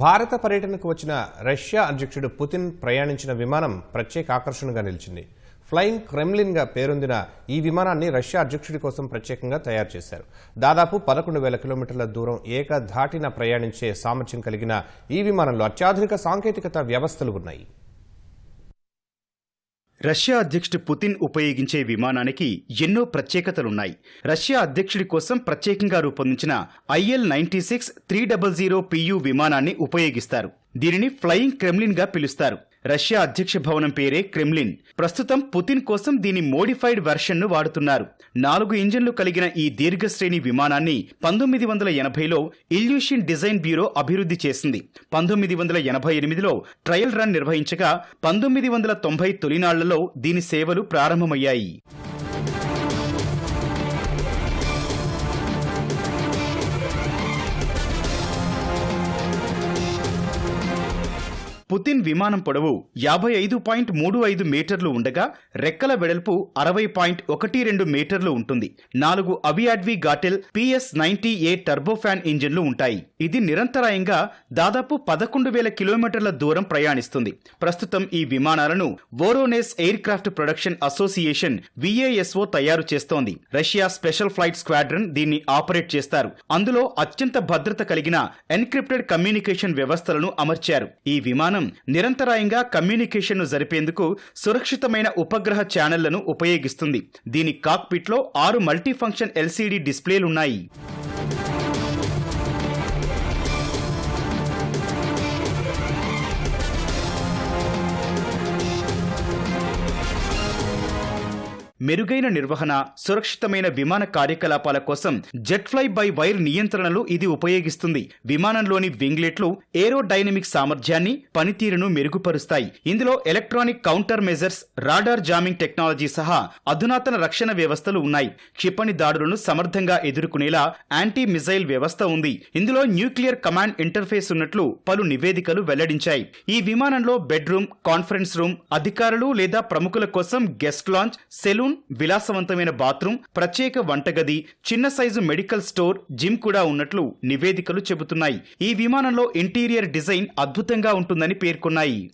భారత పర్యటనకు వచ్చిన రష్యా అధ్యక్షుడు పుతిన్ ప్రయాణించిన విమానం ప్రత్యేక ఆకర్షణగా నిలిచింది. ఫ్లయింగ్ క్రెమ్లిన్గా పేరొందిన ఈ విమానాన్ని రష్యా అధ్యక్షుడి కోసం ప్రత్యేకంగా తయారు చేశారు. దాదాపు పదకొండు వేల కిలోమీటర్ల దూరం ఏకధాటిన ప్రయాణించే సామర్థ్యం కలిగిన ఈ విమానంలో అత్యాధునిక సాంకేతికత వ్యవస్థలు ఉన్నాయి. రష్యా అధ్యక్షుడు పుతిన్ ఉపయోగించే విమానానికి ఎన్నో ప్రత్యేకతలున్నాయి. రష్యా అధ్యక్షుడి కోసం ప్రత్యేకంగా రూపొందించిన IL ninety six three double zero PU విమానాన్ని ఉపయోగిస్తారు. దీనిని ఫ్లయింగ్ క్రెమ్లిన్గా పిలుస్తారు. రష్యా అధ్యక్ష భవనం పేరే క్రెమ్లిన్. ప్రస్తుతం పుతిన్ కోసం దీని మోడిఫైడ్ వెర్షన్ను వాడుతున్నారు. నాలుగు ఇంజన్లు కలిగిన ఈ దీర్ఘశ్రేణి విమానాన్ని పంతొమ్మిది వందల ఎనభైలో ఇల్యూషన్ డిజైన్ బ్యూరో అభివృద్ధి చేసింది. పంతొమ్మిది వందల ఎనభై ఎనిమిదిలో ట్రయల్ రన్ నిర్వహించగా పంతొమ్మిది వందల తొంభై తొలినాళ్ళలో దీని సేవలు ప్రారంభమయ్యాయి. పుతిన్ విమానం పొడవు యాభై ఐదు పాయింట్ మూడు ఐదు మీటర్లు ఉండగా రెక్కల వెడల్పు అరవై పాయింట్ ఒకటి రెండు మీటర్లు ఉంటుంది. నాలుగు అవియాడ్వి గాటెల్ పిఎస్ నైన్టీ ఏ టర్బోఫాన్ ఇంజిన్లు ఉంటాయి. ఇది నిరంతరాయంగా దాదాపు పదకొండు వేల కిలోమీటర్ల దూరం ప్రయాణిస్తుంది. ప్రస్తుతం ఈ విమానాలను Voronezh aircraft production association VASO తయారు చేస్తోంది. రష్యా స్పెషల్ ఫ్లైట్ స్క్వాడ్రన్ దీన్ని ఆపరేట్ చేస్తారు. అందులో అత్యంత భద్రత కలిగిన ఎన్క్రిప్టెడ్ కమ్యూనికేషన్ వ్యవస్థలను అమర్చారు. ఈ విమానం నిరంతరాయంగా కమ్యూనికేషన్ను జరిపేందుకు సురక్షితమైన ఉపగ్రహ ఛానళ్ళను ఉపయోగిస్తుంది. దీని కాక్పిట్లో ఆరు మల్టీఫంక్షన్ ఎల్సీడీ డిస్ప్లేలున్నాయి. మెరుగైన నిర్వహణ సురక్షితమైన విమాన కార్యకలాపాల కోసం జెట్ ఫ్లై బై వైర్ నియంత్రణలు ఇది ఉపయోగిస్తుంది. విమానంలోని వింగ్లెట్లు ఏరో డైనమిక్ సామర్థ్యాన్ని పనితీరును మెరుగుపరుస్తాయి. ఇందులో electronic countermeasures radar jamming technology సహా అధునాతన రక్షణ వ్యవస్థలు ఉన్నాయి. క్షిపణి దాడులను సమర్థంగా ఎదుర్కొనేలా యాంటీ మిజైల్ వ్యవస్థ ఉంది. ఇందులో న్యూక్లియర్ కమాండ్ ఇంటర్ఫేస్ ఉన్నట్లు పలు నివేదికలు వెల్లడించాయి. ఈ విమానంలో బెడ్రూమ్ కాన్ఫరెన్స్ రూమ్ అధికారులు లేదా ప్రముఖుల కోసం గెస్ట్ లాంచ్ సెలూన్ విలాసవంతమైన బాత్రూమ్ ప్రత్యేక వంటగది చిన్న సైజు మెడికల్ స్టోర్ జిమ్ కూడా ఉన్నట్లు నివేదికలు చెబుతున్నాయి. ఈ విమానంలో ఇంటీరియర్ డిజైన్ అద్భుతంగా ఉంటుందని పేర్కొన్నాయి.